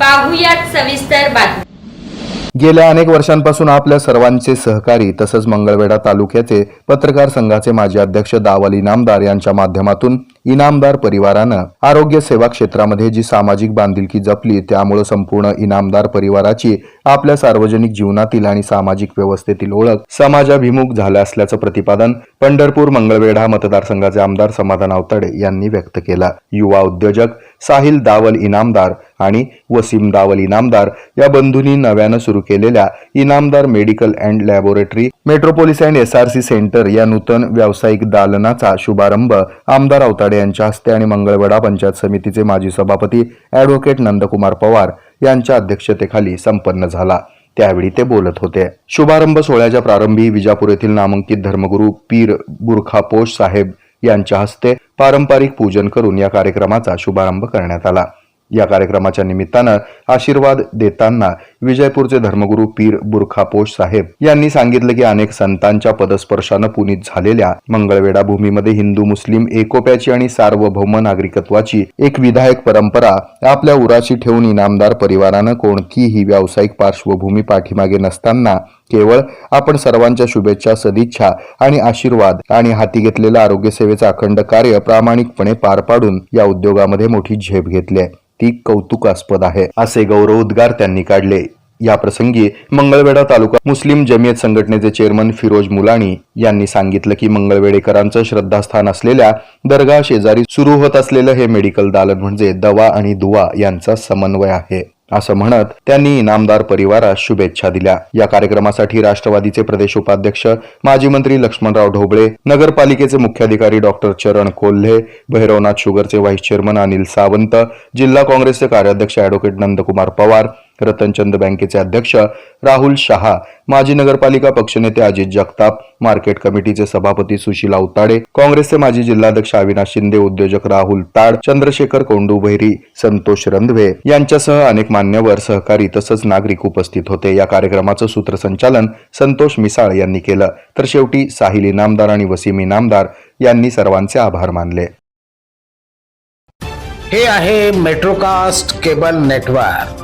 पाहूयात सविस्तर बातमी. गेल्या अनेक वर्षांपासून आपल्या सर्वांचे सहकारी तसंच मंगळवेढा तालुक्याचे पत्रकार संघाचे माजी अध्यक्ष दावल इनामदार यांच्या माध्यमातून इनामदार परिवारानं आरोग्य सेवा क्षेत्रामध्ये जी सामाजिक बांधिलकी जपली त्यामुळं संपूर्ण इनामदार परिवाराची आपल्या सार्वजनिक जीवनातील आणि सामाजिक व्यवस्थेतील ओळख समाजाभिमुख झालं असल्याचं प्रतिपादन पंढरपूर मंगळवेढा मतदारसंघाचे आमदार समाधान आवताडे यांनी व्यक्त केलं. युवा उद्योजक साहिल दावल इनामदार आणि वसीम दावल इनामदार या बंधूंनी नव्यानं सुरू केलेल्या Inamdar medical and laboratory Metropolis and S R C centre या नूतन व्यावसायिक दालनाचा शुभारंभ आमदार अवताडे यांच्या हस्ते आणि मंगळवेढा पंचायत समितीचे माजी सभापती ॲडव्होकेट नंदकुमार पवार यांच्या अध्यक्षतेखाली संपन्न झाला. त्यावेळी ते बोलत होते. शुभारंभ सोहळ्याच्या प्रारंभी विजापूर येथील नामांकित धर्मगुरू पीर बुरखापोश साहेब यांच्या हस्ते पारंपरिक पूजन करून या कार्यक्रमाचा शुभारंभ करण्यात आला. या कार्यक्रमाच्या निमित्तानं आशीर्वाद देताना विजयपूरचे धर्मगुरू पीर बुरखापोश साहेब यांनी सांगितलं की अनेक संतांच्या पदस्पर्शानं पुनीत झालेल्या मंगळवेढा भूमीमध्ये हिंदू मुस्लिम एकोप्याची आणि सार्वभौम नागरिकत्वाची एक विधायक परंपरा आपल्या उराशी ठेवून इनामदार परिवारानं कोणतीही व्यावसायिक पार्श्वभूमी पाठीमागे नसताना केवळ आपण सर्वांच्या शुभेच्छा सदिच्छा आणि आशीर्वाद आणि हाती घेतलेलं आरोग्य सेवेचं अखंड कार्य प्रामाणिकपणे पार पाडून या उद्योगामध्ये मोठी झेप घेतली आहे. ती कौतुकास्पद आहे असे गौरवोद्गार त्यांनी काढले. या प्रसंगी मंगळवेढा तालुका मुस्लिम जमियत संघटनेचे चेअरमन फिरोज मुलाणी यांनी सांगितलं की मंगळवेडेकरांचं श्रद्धास्थान असलेल्या दर्गा शेजारी सुरू होत असलेलं हे मेडिकल दालन म्हणजे दवा आणि दुवा यांचा समन्वय आहे. असं म्हणत त्यांनी इनामदार परिवारास शुभेच्छा दिल्या. या कार्यक्रमासाठी राष्ट्रवादीचे प्रदेश उपाध्यक्ष माजी मंत्री लक्ष्मणराव ढोबळे नगरपालिकेचे मुख्याधिकारी डॉक्टर चरण कोल्हे भैरवनाथ शुगरचे व्हाईस चेअरमन अनिल सावंत जिल्हा काँग्रेसचे कार्याध्यक्ष अॅडव्होकेट नंदकुमार पवार रतनचंद बँकेचे अध्यक्ष राहुल शहा माजी नगरपालिका पक्षनेते अजित जगताप मार्केट कमिटीचे सभापती सुशीला उताडे काँग्रेसचे माजी जिल्हाध्यक्ष अविनाश शिंदे उद्योजक राहुल ताड चंद्रशेखर कोंडू भैरी संतोष रंधवे यांच्यासह अनेक मान्यवर सहकारी तसंच नागरिक उपस्थित होते. या कार्यक्रमाचं सूत्रसंचालन संतोष मिसाळ यांनी केलं. तर शेवटी साहिल इनामदार आणि वसीम इनामदार यांनी सर्वांचे आभार मानले. हे आहे मेट्रोकास्ट केबल नेटवर्क.